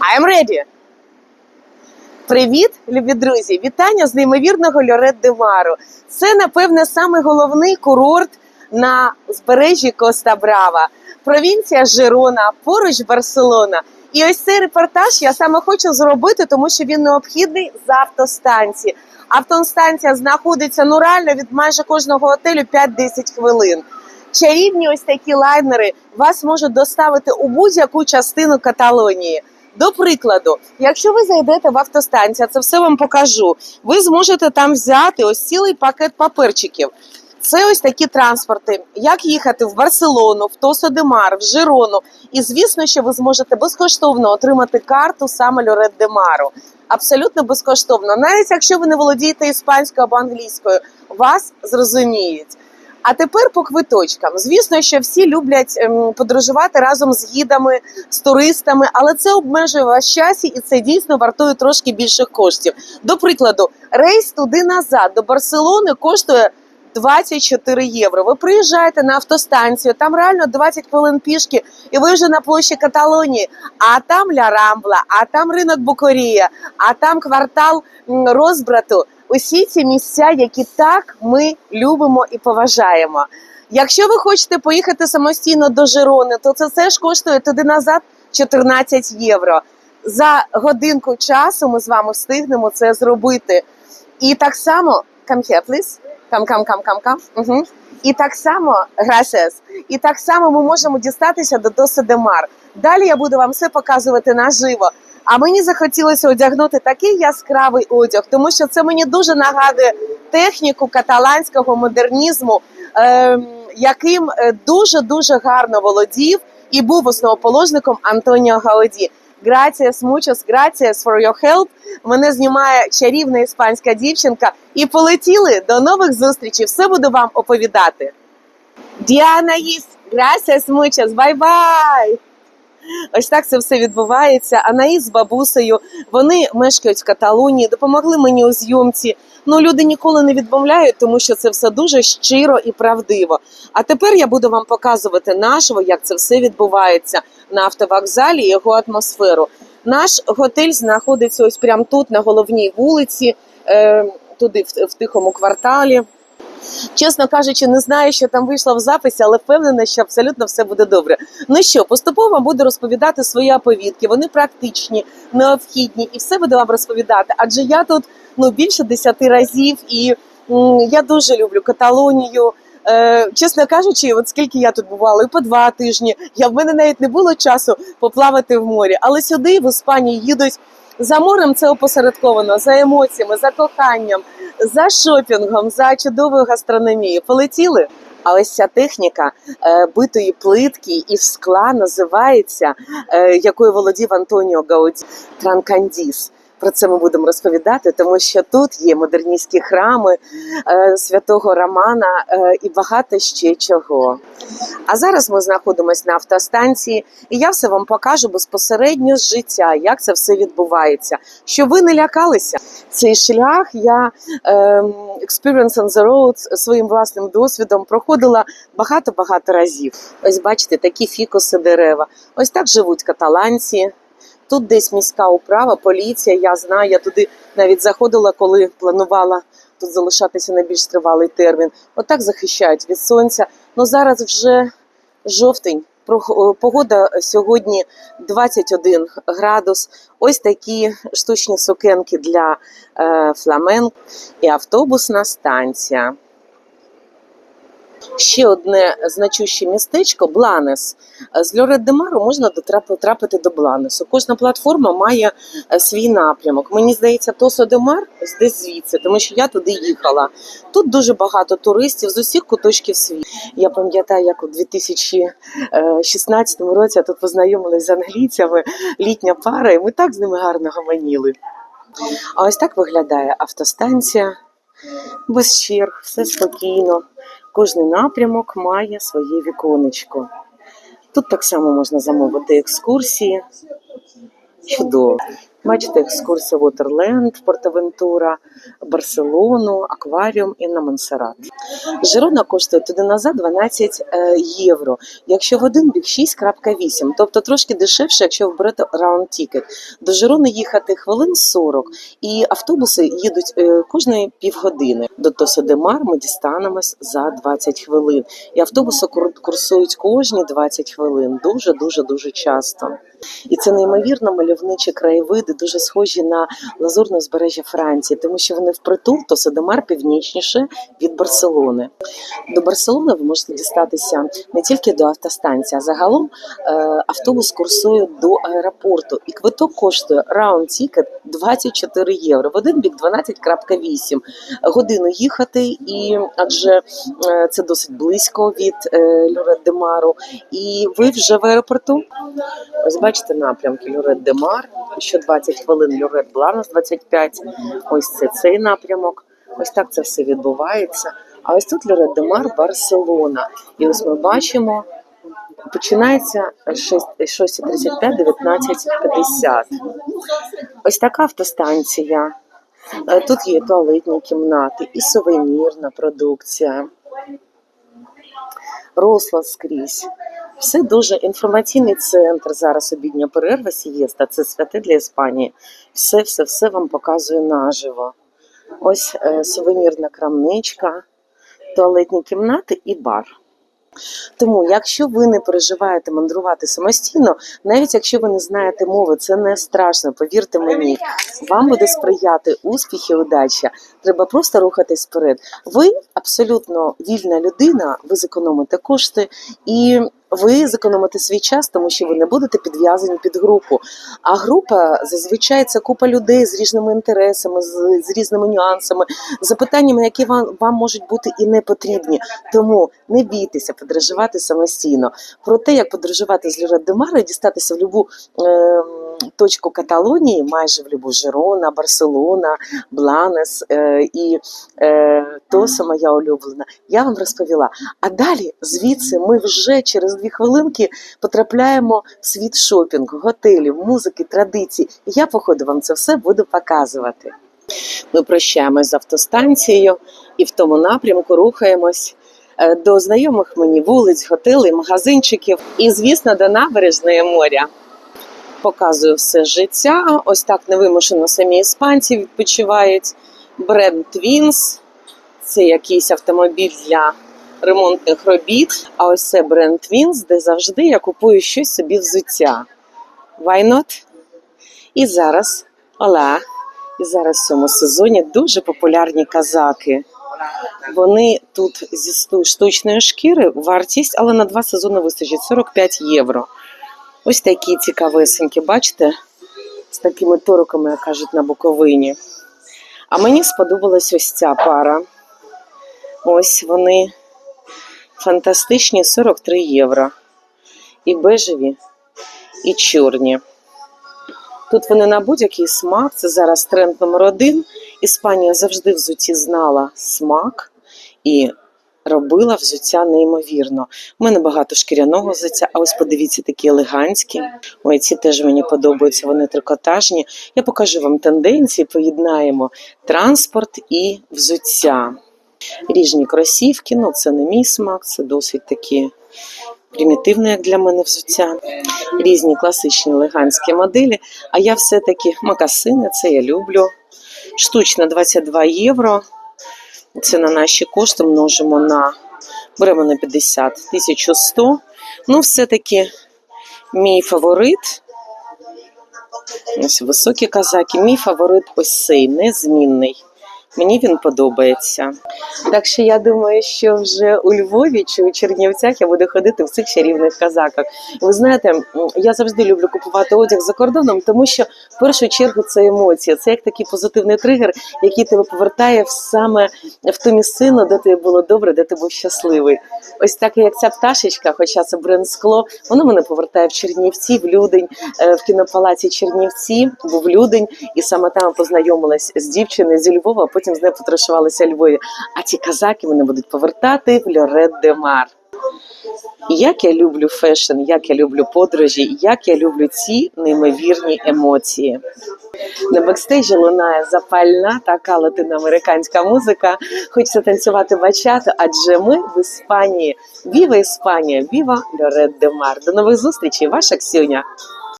I'm ready! Привіт, любі друзі! Вітання з неймовірного Льорет де Мару. Це, напевне, саме головний курорт на узбережжі Коста Брава, провінція Жирона, поруч Барселона. І ось цей репортаж я саме хочу зробити, тому що він необхідний з автостанції. Автостанція знаходиться ну реально від майже кожного готелю 5-10 хвилин. Чарівні ось такі лайнери вас можуть доставити у будь-яку частину Каталонії. До прикладу, якщо ви зайдете в автостанцію, це все вам покажу. Ви зможете там взяти ось цілий пакет паперчиків. Це ось такі транспорти. Як їхати в Барселону, в Тосо-де-Мар, в Жирону. І звісно, що ви зможете безкоштовно отримати карту саме Лорет де Мару. Абсолютно безкоштовно. Навіть якщо ви не володієте іспанською або англійською, вас зрозуміють. А тепер по квиточкам. Звісно, що всі люблять ем, подорожувати разом з гідами, з туристами, але це обмежує вас часі і це дійсно вартує трошки більших коштів. До прикладу, рейс туди назад до Барселони коштує 24 євро. Ви приїжджаєте на автостанцію, там реально 20 хвилин пішки, і ви вже на площі Каталонії. А там Ля Рамбла, а там ринок Букорія, а там квартал розбрату. Усі ці місця, які так ми любимо і поважаємо. Якщо ви хочете поїхати самостійно до Жирони, то це теж коштує туди назад 14 євро. За годинку часу ми з вами встигнемо це зробити. І так само come here, please. Come, come, come, come, come. Угу. І так само gracias. І так само ми можемо дістатися до Доса де Мар. Далі я буду вам все показувати наживо. А мені захотілося одягнути такий яскравий одяг, тому що це мені дуже нагадує техніку каталанського модернізму, ем, яким дуже дуже гарно володів і був основоположником Антоніо Гауді. Gracias, muchos gracias for your help. Мене знімає чарівна іспанська дівчинка. І полетіли до нових зустрічей. Все буду вам оповідати. Діана Їс, gracias, muchas, бай-бай! Ось так це все відбувається. Анаїс з бабусею вони мешкають в Каталонії, допомогли мені у зйомці. Ну люди ніколи не відмовляють, тому що це все дуже щиро і правдиво. А тепер я буду вам показувати наживо, як це все відбувається на автовокзалі, його атмосферу. Наш готель знаходиться ось прямо тут, на головній вулиці, е, туди в тихому кварталі. Чесно кажучи, не знаю, що там вийшло в записі, але впевнена, що абсолютно все буде добре. Ну що, поступово буду розповідати свої оповідки. Вони практичні, необхідні, і все буду вам розповідати. Адже я тут ну більше десяти разів, і м, я дуже люблю Каталонію. Е, чесно кажучи, от скільки я тут бувала, і по два тижні. Я в мене навіть не було часу поплавати в морі, але сюди в Іспанії їдуть. За морем це опосередковано за емоціями, за коханням, за шопінгом, за чудовою гастрономією. Полетіли. А ось ця техніка е, битої плитки і скла називається, е, якою володів Антоніо Гауді Транкандіс. Про це ми будемо розповідати, тому що тут є модерністські храми е, святого Романа е, і багато ще чого. А зараз ми знаходимося на автостанції, і я все вам покажу безпосередньо з життя, як це все відбувається. Щоб ви не лякалися. Цей шлях я ем, experience on the road своїм власним досвідом проходила багато-багато разів. Ось бачите, такі фікуси дерева. Ось так живуть каталанці. Тут десь міська управа, поліція. Я знаю, я туди навіть заходила, коли планувала тут залишатися на більш тривалий термін. Отак захищають від сонця. Ну зараз вже жовтень. Про- Погода сьогодні 21 градус. Ось такі штучні сукенки для е, фламенко і автобусна станція. Ще одне значуще містечко Бланес. З Льорет де можна потрапити до Бланесу. Кожна платформа має е, свій напрямок. Мені здається, Тосо де Мар десь звідси, тому що я туди їхала. Тут дуже багато туристів з усіх куточків світу. Я пам'ятаю, як у 2016 році я тут познайомилася з англійцями, літня пара, і ми так з ними гарно гаманіли. А ось так виглядає автостанція без черг, все спокійно. Кожний напрямок має своє віконечко. Тут так само можна замовити екскурсії. Чудово. Бачите, екскурсія Вотерленд, Портавентура, Барселону, акваріум і на Монсеррат. Жирона коштує туди назад 12 е, євро. Якщо в один бік 6.8, тобто трошки дешевше, якщо ви берете раунд-тікет. До Жирони їхати хвилин 40, і автобуси їдуть е, кожної півгодини. До Тосо-де-Мар ми дістанемось за 20 хвилин. І автобуси кур- курсують кожні 20 хвилин. Дуже, дуже, дуже часто. І це неймовірно мальовничі краєвиди, дуже схожі на лазурне узбережжя Франції, тому що вони впритул, то Содомар північніше від Барселони. До Барселони ви можете дістатися не тільки до автостанції, а загалом е, автобус курсує до аеропорту, і квиток коштує раунд-тікет 24 євро. В один бік 12.8 годину їхати, і адже е, це досить близько від е, Люрет де Мару. І ви вже в аеропорту. Ось бачите напрямки Люрет де Мар, що 20 хвилин Люрет Бланос 25. Ось це цей напрямок. Ось так це все відбувається. А ось тут Люрет де Мар, Барселона. І ось ми бачимо, починається 6.35, 19.50. Ось така автостанція. Е, Тут є туалетні кімнати і сувенірна продукція. Розклад скрізь. Все дуже інформаційний центр. Зараз обідня перерва сієста. Це святе для Іспанії. Все, все, все вам показує наживо. Ось е, сувенірна крамничка, туалетні кімнати і бар. Тому, якщо ви не переживаєте мандрувати самостійно, навіть якщо ви не знаєте мови, це не страшно. Повірте мені, вам буде сприяти успіх і удача. Треба просто рухатись вперед. Ви абсолютно вільна людина, ви зекономите кошти і ви зекономите свій час, тому що ви не будете підв'язані під групу. А група зазвичай це купа людей з різними інтересами, з, з різними нюансами, запитаннями, які вам, вам можуть бути і не потрібні. Тому не бійтеся подорожувати самостійно. Про те, як подорожувати з Люрет де дістатися в любу е, точку Каталонії, майже в любу Жирона, Барселона, Бланес е, і е, Тоса, моя улюблена, я вам розповіла. А далі звідси ми вже через дві хвилинки потрапляємо в світ шопінгу, готелів, музики, традицій. І я, походу, вам це все буду показувати. Ми прощаємось з автостанцією і в тому напрямку рухаємось е, до знайомих мені вулиць, готелей, магазинчиків і, звісно, до набережної моря. Показую все життя. Ось так невимушено самі іспанці відпочивають. Бренд Twins. Це якийсь автомобіль для ремонтних робіт. А ось це бренд Twins, де завжди я купую щось собі взуття. Why not? І зараз, ола, і зараз в цьому сезоні дуже популярні казаки. Вони тут зі штучної шкіри вартість, але на два сезони вистачить 45 євро. Ось такі цікавесенькі, бачите? З такими тороками, як кажуть, на Буковині. А мені сподобалась ось ця пара. Ось вони фантастичні 43 євро. І бежеві, і чорні. Тут вони на будь-який смак. Це зараз тренд номер один. Іспанія завжди взуті знала смак і робила взуття неймовірно. У мене багато шкіряного взуття, а ось подивіться, такі елегантські. Ой, ці теж мені подобаються, вони трикотажні. Я покажу вам тенденції, поєднаємо транспорт і взуття. Ріжні кросівки, ну це не мій смак, це досить такі примітивне, як для мене взуття. Різні класичні елегантські моделі. А я все-таки макасини, це я люблю. Штучна 22 євро. Це на наші кошти множимо на беремо на 50 1100. Ну, все-таки мій фаворит. Ось високі казаки. Мій фаворит ось цей незмінний. Мені він подобається. Так що я думаю, що вже у Львові чи у Чернівцях я буду ходити в цих чарівних казаках. Ви знаєте, я завжди люблю купувати одяг за кордоном, тому що в першу чергу це емоція. Це як такий позитивний тригер, який тебе повертає саме в ту місцину, де тобі було добре, де ти був щасливий. Ось так, як ця пташечка, хоча це бренд скло, воно мене повертає в Чернівці, в Людень, е, в кінопалаці Чернівці, був Людень, і саме там познайомилась з дівчиною зі Львова, потім з нею потрошувалися Львові. А ці казаки вони будуть повертати в Льорет де Мар. Як я люблю фешн, як я люблю подорожі, як я люблю ці неймовірні емоції. На бекстейджі лунає запальна така латиноамериканська музика. Хочеться танцювати бачато, адже ми в Іспанії. Віва Іспанія, віва Льорет де Мар. До нових зустрічей, ваша Ксюня.